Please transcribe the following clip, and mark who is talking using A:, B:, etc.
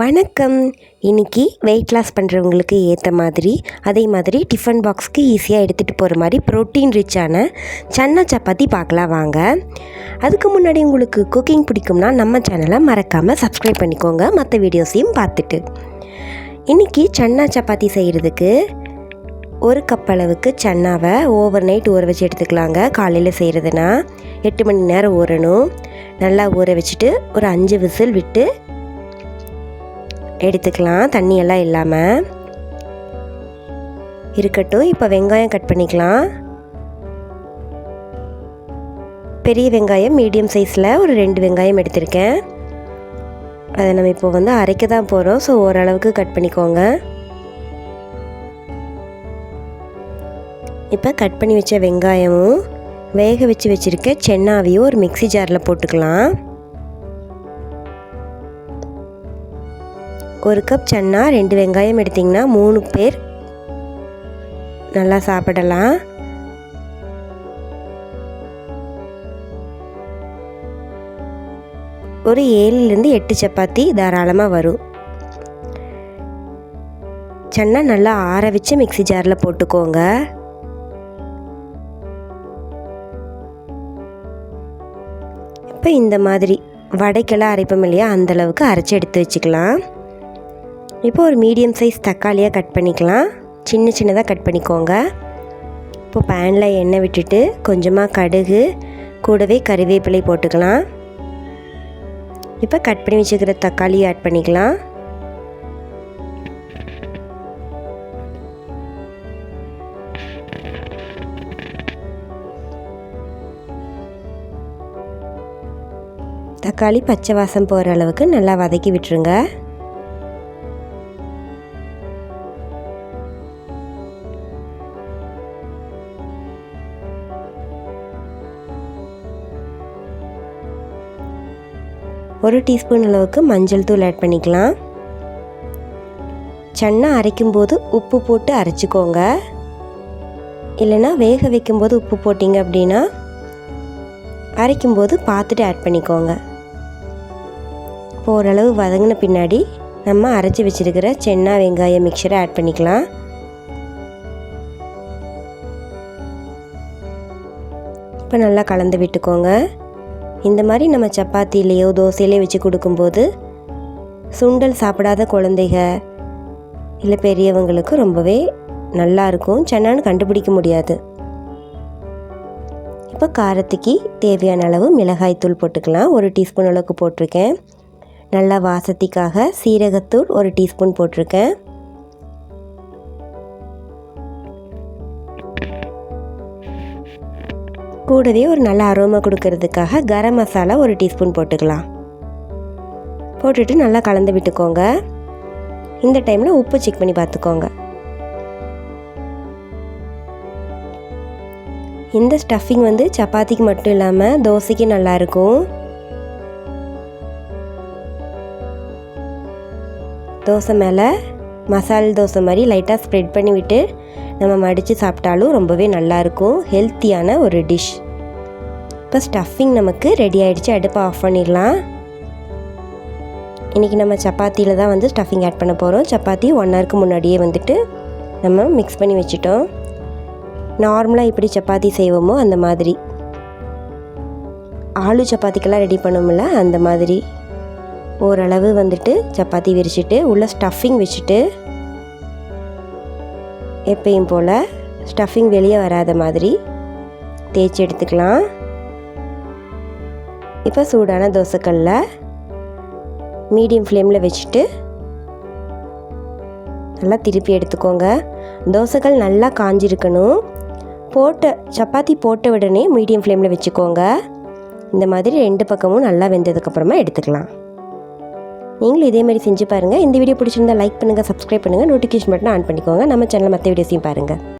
A: வணக்கம். இன்னைக்கு weight loss பண்ணுறவங்களுக்கு ஏற்ற மாதிரி அதே மாதிரி டிஃபன் பாக்ஸ்க்கு ஈஸியாக எடுத்துகிட்டு போகிற மாதிரி ப்ரோட்டீன் ரிச்சான சன்னா சப்பாத்தி பார்க்கலாம் வாங்க. அதுக்கு முன்னாடி உங்களுக்கு குக்கிங் பிடிக்கும்னா நம்ம சேனலை மறக்காமல் சப்ஸ்கிரைப் பண்ணிக்கோங்க. மற்ற வீடியோஸையும் பார்த்துட்டு. இன்றைக்கி சன்னா சப்பாத்தி செய்கிறதுக்கு ஒரு கப் அளவுக்கு சன்னாவை ஓவர் நைட் ஊற வச்சு எடுத்துக்கலாங்க. காலையில் செய்கிறதுனா எட்டு மணி நேரம் ஊறணும். நல்லா ஊற வச்சுட்டு ஒரு அஞ்சு விசில் விட்டு எடுத்துக்கலாம். தண்ணியெல்லாம் இல்லாமல் இருக்கட்டும் இப்போ வெங்காயம் கட் பண்ணிக்கலாம். பெரிய வெங்காயம் மீடியம் சைஸில் ஒரு ரெண்டு வெங்காயம் எடுத்திருக்கேன். அதை நம்ம இப்போ வந்து அரைக்க தான் போகிறோம் ஸோ ஓரளவுக்கு கட் பண்ணிக்கோங்க. இப்போ கட் பண்ணி வச்ச வெங்காயமும் வேக வச்சு வச்சுருக்க சென்னாவையும் ஒரு மிக்சி ஜாரில் போட்டுக்கலாம். ஒரு கப் சன்னா ரெண்டு வெங்காயம் எடுத்திங்கன்னா மூணு பேர் நல்லா சாப்பிடலாம். ஒரு ஏழுலேருந்து எட்டு சப்பாத்தி தாராளமாக வரும். சன்னா நல்லா ஆற வச்சு மிக்சி ஜாரில் போட்டுக்கோங்க. இப்போ இந்த மாதிரி வடைக்கெல்லாம் அரைப்போம் இல்லையா அந்தளவுக்கு அரைச்சி எடுத்து வச்சுக்கலாம். இப்போ ஒரு மீடியம் சைஸ் தக்காளியாக கட் பண்ணிக்கலாம். சின்ன சின்னதாக கட் பண்ணிக்கோங்க. இப்போ பேனில் எண்ணெய் விட்டுட்டு கொஞ்சமாக கடுகு கூடவே கறிவேப்பிலை போட்டுக்கலாம். இப்போ கட் பண்ணி வச்சுக்கிற தக்காளியை ஆட் பண்ணிக்கலாம். தக்காளி பச்சை வாசம் போகிற அளவுக்கு நல்லா வதக்கி விட்டுருங்க. ஒரு டீஸ்பூன் அளவுக்கு மஞ்சள் தூள் ஆட் பண்ணிக்கலாம். சன்னா அரைக்கும்போது உப்பு போட்டு அரைச்சிக்கோங்க. இல்லைன்னா வேக வைக்கும்போது உப்பு போட்டிங்க அப்படின்னா அரைக்கும்போது பார்த்துட்டு ஆட் பண்ணிக்கோங்க. இப்போ ஓரளவு வதங்கின பின்னாடி நம்ம அரைச்சி வச்சுருக்கிற சென்னா வெங்காய மிக்சரை ஆட் பண்ணிக்கலாம். இப்போ நல்லா கலந்து விட்டுக்கோங்க. இந்த மாதிரி நம்ம சப்பாத்திலேயோ தோசையிலையோ வச்சு கொடுக்கும்போது சுண்டல் சாப்பிடாத குழந்தைக இல்லை பெரியவங்களுக்கு ரொம்பவே நல்லா இருக்கும். சென்னான்னு கண்டுபிடிக்க முடியாது. இப்போ காரத்துக்கு தேவையான அளவு மிளகாய் தூள் போட்டுக்கலாம். ஒரு டீஸ்பூன் அளவுக்கு போட்டிருக்கேன். நல்லா வாசத்திக்காக சீரகத்தூள் ஒரு டீஸ்பூன் போட்டிருக்கேன். கூடவே ஒரு நல்ல அரோமா கொடுக்கறதுக்காக கரம் மசாலா ஒரு டீஸ்பூன் போட்டுக்கலாம். போட்டுட்டு நல்லா கலந்து விட்டுக்கோங்க. இந்த டைமில் உப்பு செக் பண்ணி பார்த்துக்கோங்க. இந்த ஸ்டஃபிங் வந்து சப்பாத்திக்கு மட்டும் இல்லாமல் தோசைக்கு நல்லாயிருக்கும் தோசை மேலே மசால் தோசை மாதிரி லைட்டாக ஸ்ப்ரெட் பண்ணிவிட்டு நம்ம மடித்து சாப்பிட்டாலும் ரொம்பவே நல்லாயிருக்கும். ஹெல்த்தியான ஒரு டிஷ் இப்போ ஸ்டஃபிங் நமக்கு ரெடி ஆகிடுச்சு அடுப்பை ஆஃப் பண்ணிடலாம். இன்றைக்கி நம்ம சப்பாத்தியில் தான் வந்து ஸ்டஃபிங் ஆட் பண்ண போகிறோம் சப்பாத்தி ஒன் ஹவருக்கு முன்னாடியே வந்துட்டு நம்ம மிக்ஸ் பண்ணி வச்சுட்டோம். நார்மலாக எப்படி சப்பாத்தி செய்வோமோ அந்த மாதிரி. ஆலு சப்பாத்திக்கெல்லாம் ரெடி பண்ணோம்ல அந்த மாதிரி. ஓரளவு வந்துட்டு சப்பாத்தி விரிச்சிட்டு உள்ளே ஸ்டஃபிங் வச்சுட்டு எப்பயும் போல் ஸ்டஃபிங் வெளியே வராத மாதிரி தேய்ச்சி எடுத்துக்கலாம். இப்போ சூடான தோசைக்கல்ல மீடியம் ஃப்ளேமில் வச்சுட்டு நல்லா திருப்பி எடுத்துக்கோங்க. தோசைக்கல் நல்லா காஞ்சிருக்கணும். போட்ட சப்பாத்தி போட்ட உடனே மீடியம் ஃப்ளேமில் வச்சுக்கோங்க. இந்த மாதிரி ரெண்டு பக்கமும் நல்லா வெந்ததுக்கப்புறமா எடுத்துக்கலாம். நீங்களும் இதே மாதிரி செஞ்சு பாருங்கள் இந்த வீடியோ பிடிச்சிருந்தா லைக் பண்ணுங்கள் சப்ஸ்கிரைப் பண்ணுங்கள் நோட்டிஃபிகேஷன் பட்டனை ஆன் பண்ணிக்கோங்க. நம்ம சேனலில் மற்ற வீடியோஸையும் பாருங்கள்